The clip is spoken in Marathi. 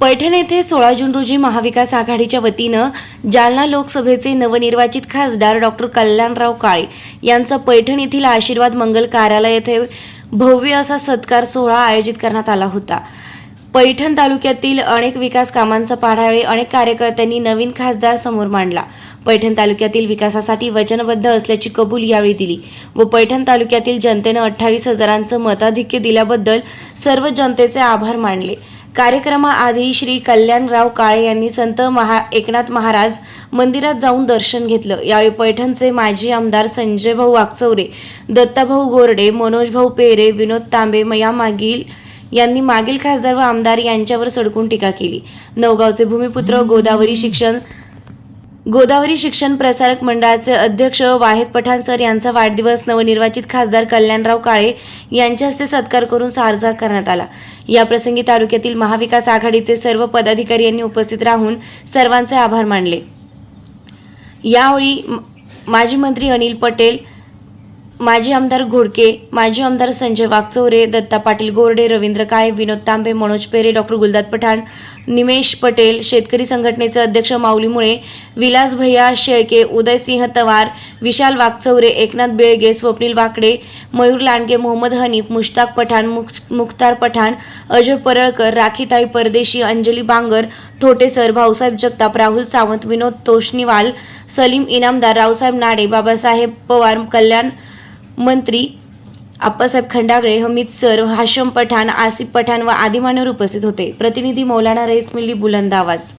पैठण येथे सोळा जून रोजी महाविकास आघाडीच्या वतीनं जालना लोकसभेचे नवनिर्वाचित खासदार डॉक्टर कल्याणराव काळे यांचा पैठण येथील आशीर्वाद मंगल कार्यालय येथे भव्य असा सत्कार सोहळा आयोजित करण्यात आला होता. पैठण तालुक्यातील अनेक विकास कामांचा पाढाळे अनेक कार्यकर्त्यांनी नवीन खासदार समोर मांडला. पैठण तालुक्यातील विकासासाठी वचनबद्ध असल्याची कबूल यावेळी दिली व पैठण तालुक्यातील जनतेनं अठ्ठावीस हजारांचं मताधिक्य दिल्याबद्दल सर्व जनतेचे आभार मानले. कार्यक्रमाआधी श्री कल्याणराव काळे यांनी संत महा एकनाथ महाराज मंदिरात जाऊन दर्शन घेतलं. यावेळी पैठणचे माजी आमदार संजय भाऊ वाकचौरे दत्ताभाऊ गोरडे मनोज भाऊ पेरे विनोद तांबे मया मागील यांनी मागील खासदार व आमदार यांच्यावर सडकून टीका केली. नवगावचे भूमिपुत्र गोदावरी शिक्षण गोदावरी शिक्षण प्रसारक मंडळाचे अध्यक्ष वाहेद पठाण सर यांचा वाढदिवस नवनिर्वाचित खासदार कल्याणराव काळे यांच्या हस्ते सत्कार करून साजरा करण्यात आला. या प्रसंगी तालुक्यातील महाविकास आघाडीचे सर्व पदाधिकारी यांनी उपस्थित राहून सर्वांचे आभार मानले. यावेळी माजी मंत्री अनिल पटेल माजी आमदार घोडके माजी आमदार संजय वागचौरे दत्ता पाटील गोरडे रवींद्र काळे विनोद तांबे मनोज पेरे डॉक्टर गुलदाद पठाण निमेश पटेल शेतकरी संघटनेचे अध्यक्ष माऊली मुळे विलास भैया शेळके उदयसिंह तवार विशाल वागचौरे एकनाथ बेळगे स्वप्नील वाकडे मयूर लांडगे मोहम्मद हनीफ मुश्ताक पठाण मुख्तार पठाण अजय परळकर राखीताई परदेशी अंजली बांगर थोटेसर भाऊसाहेब जगताप राहुल सावंत विनोद तोष्णीवाल सलीम इनामदार रावसाहेब नाडे बाबासाहेब पवार कल्याण मंत्री आप्पासाहेब खंडागळे हमीद सर हाशम पठाण आसिफ पठाण व आदी मान्यवर उपस्थित होते. प्रतिनिधी मौलाना रईस मिल्ली बुलंद आवाज.